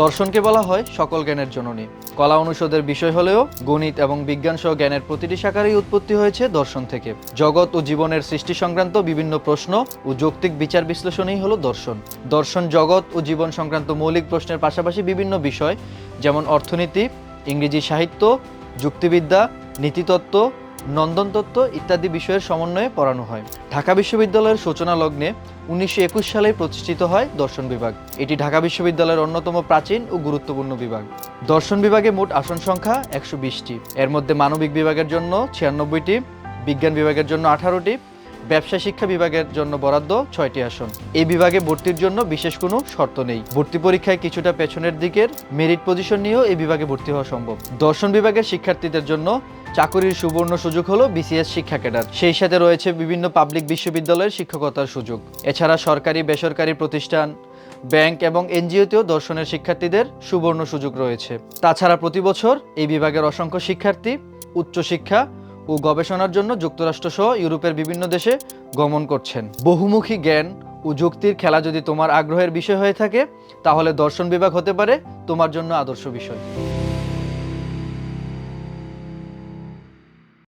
দর্শনকে বলা হয় সকল জ্ঞানের জননী। কলা অনুষদের বিষয় হলেও গণিত এবং বিজ্ঞান সহ জ্ঞানের প্রতিটি শাখারই উৎপত্তি হয়েছে দর্শন থেকে। জগৎ ও জীবনের সৃষ্টি সংক্রান্ত বিভিন্ন প্রশ্ন ও যৌক্তিক বিচার বিশ্লেষণই হলো দর্শন। দর্শন জগৎ ও জীবন সংক্রান্ত মৌলিক প্রশ্নের পাশাপাশি বিভিন্ন বিষয়, যেমন অর্থনীতি, ইংরেজি সাহিত্য, যুক্তিবিদ্যা, নীতিতত্ত্ব নন্দনতত্ত্ব ইত্যাদি বিষয়ের সমন্বয়ে পড়ানো হয়। ঢাকা বিশ্ববিদ্যালয়ের সূচনা লগ্নে উনিশশো একুশ সালে প্রতিষ্ঠিত হয় দর্শন বিভাগ। এটি ঢাকা বিশ্ববিদ্যালয়ের অন্যতম প্রাচীন ও গুরুত্বপূর্ণ বিভাগ। দর্শন বিভাগে মোট আসন সংখ্যা একশো বিশটি। এর মধ্যে মানবিক বিভাগের জন্য ছিয়ানব্বইটি, বিজ্ঞান বিভাগের জন্য আঠারোটি, ব্যবসা শিক্ষা বিভাগের জন্য বরাদ্দ ছয়টি আসন। এই বিভাগে ভর্তির জন্য বিশেষ কোনো শর্ত নেই। ভর্তি পরীক্ষায় কিছুটা পেছনের দিকের মেরিট পজিশন নিয়েও এই বিভাগে ভর্তি হওয়া সম্ভব। দর্শন বিভাগের শিক্ষার্থীদের জন্য চাকরির সুবর্ণ সুযোগ হলো বিসিএস শিক্ষা ক্যাডার। সেই সাথে রয়েছে বিভিন্ন পাবলিক বিশ্ববিদ্যালয়ের শিক্ষকতার সুযোগ। এছাড়া সরকারি, বেসরকারি প্রতিষ্ঠান, ব্যাংক এবং এনজিওতেও দর্শনের শিক্ষার্থীদের সুবর্ণ সুযোগ রয়েছে। তাছাড়া প্রতি বছর এই বিভাগের অসংখ্য শিক্ষার্থী উচ্চশিক্ষা ও গবেষণার জন্য যুক্তরাষ্ট্র সহ ইউরোপের বিভিন্ন দেশে গমন করছেন। বহুমুখী জ্ঞান ও যুক্তির খেলা যদি তোমার আগ্রহের বিষয় হয়ে থাকে, তাহলে দর্শন বিভাগ হতে পারে তোমার জন্য আদর্শ বিষয়।